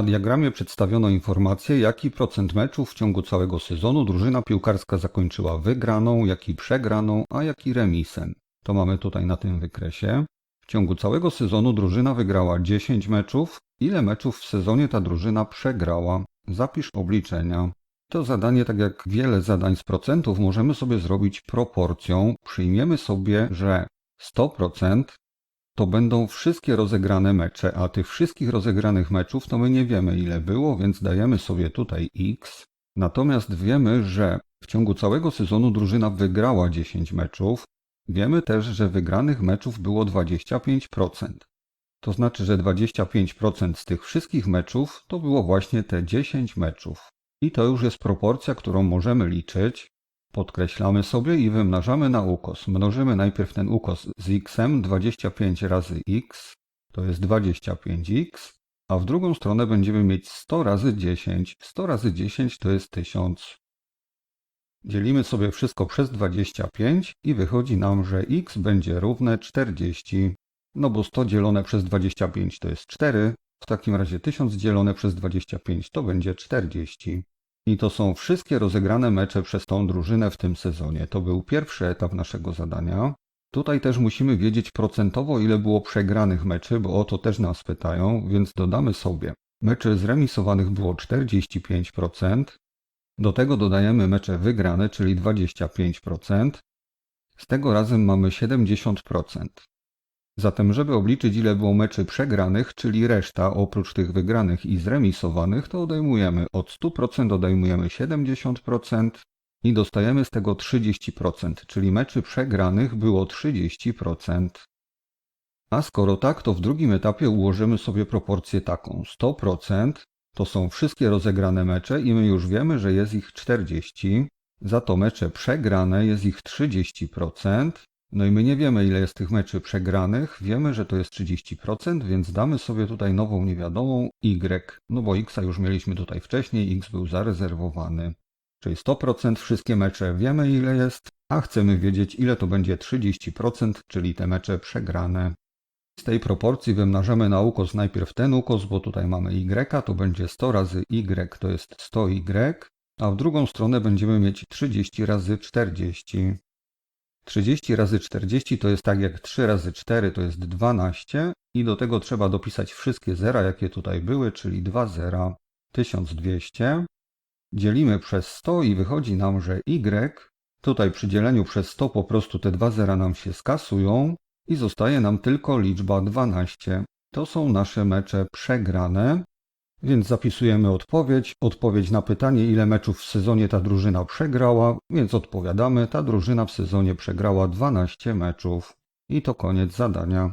Na diagramie przedstawiono informację, jaki procent meczów w ciągu całego sezonu drużyna piłkarska zakończyła wygraną, jaki przegraną, a jaki remisem. To mamy tutaj na tym wykresie. W ciągu całego sezonu drużyna wygrała 10 meczów. Ile meczów w sezonie ta drużyna przegrała? Zapisz obliczenia. To zadanie, tak jak wiele zadań z procentów, możemy sobie zrobić proporcją. Przyjmiemy sobie, że 100% to będą wszystkie rozegrane mecze, a tych wszystkich rozegranych meczów to my nie wiemy ile było, więc dajemy sobie tutaj x. Natomiast wiemy, że w ciągu całego sezonu drużyna wygrała 10 meczów. Wiemy też, że wygranych meczów było 25%. To znaczy, że 25% z tych wszystkich meczów to było właśnie te 10 meczów. I to już jest proporcja, którą możemy liczyć. Podkreślamy sobie i wymnażamy na ukos. Mnożymy najpierw ten ukos z x 25 razy x, to jest 25x, a w drugą stronę będziemy mieć 100 razy 10. 100 razy 10 to jest 1000. Dzielimy sobie wszystko przez 25 i wychodzi nam, że x będzie równe 40. No bo 100 dzielone przez 25 to jest 4. W takim razie 1000 dzielone przez 25 to będzie 40. I to są wszystkie rozegrane mecze przez tą drużynę w tym sezonie. To był pierwszy etap naszego zadania. Tutaj też musimy wiedzieć procentowo, ile było przegranych meczy, bo o to też nas pytają, więc dodamy sobie. Meczy zremisowanych było 45%. Do tego dodajemy mecze wygrane, czyli 25%. Z tego razem mamy 70%. Zatem, żeby obliczyć ile było meczy przegranych, czyli reszta oprócz tych wygranych i zremisowanych, to odejmujemy od 100% odejmujemy 70% i dostajemy z tego 30%, czyli meczy przegranych było 30%. A skoro tak, to w drugim etapie ułożymy sobie proporcję taką. 100% to są wszystkie rozegrane mecze i my już wiemy, że jest ich 40. Za to mecze przegrane jest ich 30%. No i my nie wiemy, ile jest tych meczy przegranych. Wiemy, że to jest 30%, więc damy sobie tutaj nową niewiadomą y. No bo x już mieliśmy tutaj wcześniej, x był zarezerwowany. Czyli 100% wszystkie mecze wiemy, ile jest, a chcemy wiedzieć, ile to będzie 30%, czyli te mecze przegrane. Z tej proporcji wymnażamy na ukos najpierw ten ukos, bo tutaj mamy y, to będzie 100 razy y, to jest 100y, a w drugą stronę będziemy mieć 30 razy 40. 30 razy 40 to jest tak jak 3 razy 4 to jest 12 i do tego trzeba dopisać wszystkie zera, jakie tutaj były, czyli 2 zera, 1200. Dzielimy przez 100 i wychodzi nam, że y, tutaj przy dzieleniu przez 100 po prostu te dwa zera nam się skasują i zostaje nam tylko liczba 12. To są nasze mecze przegrane. Więc zapisujemy odpowiedź. Odpowiedź na pytanie, ile meczów w sezonie ta drużyna przegrała. Więc odpowiadamy, ta drużyna w sezonie przegrała 12 meczów. I to koniec zadania.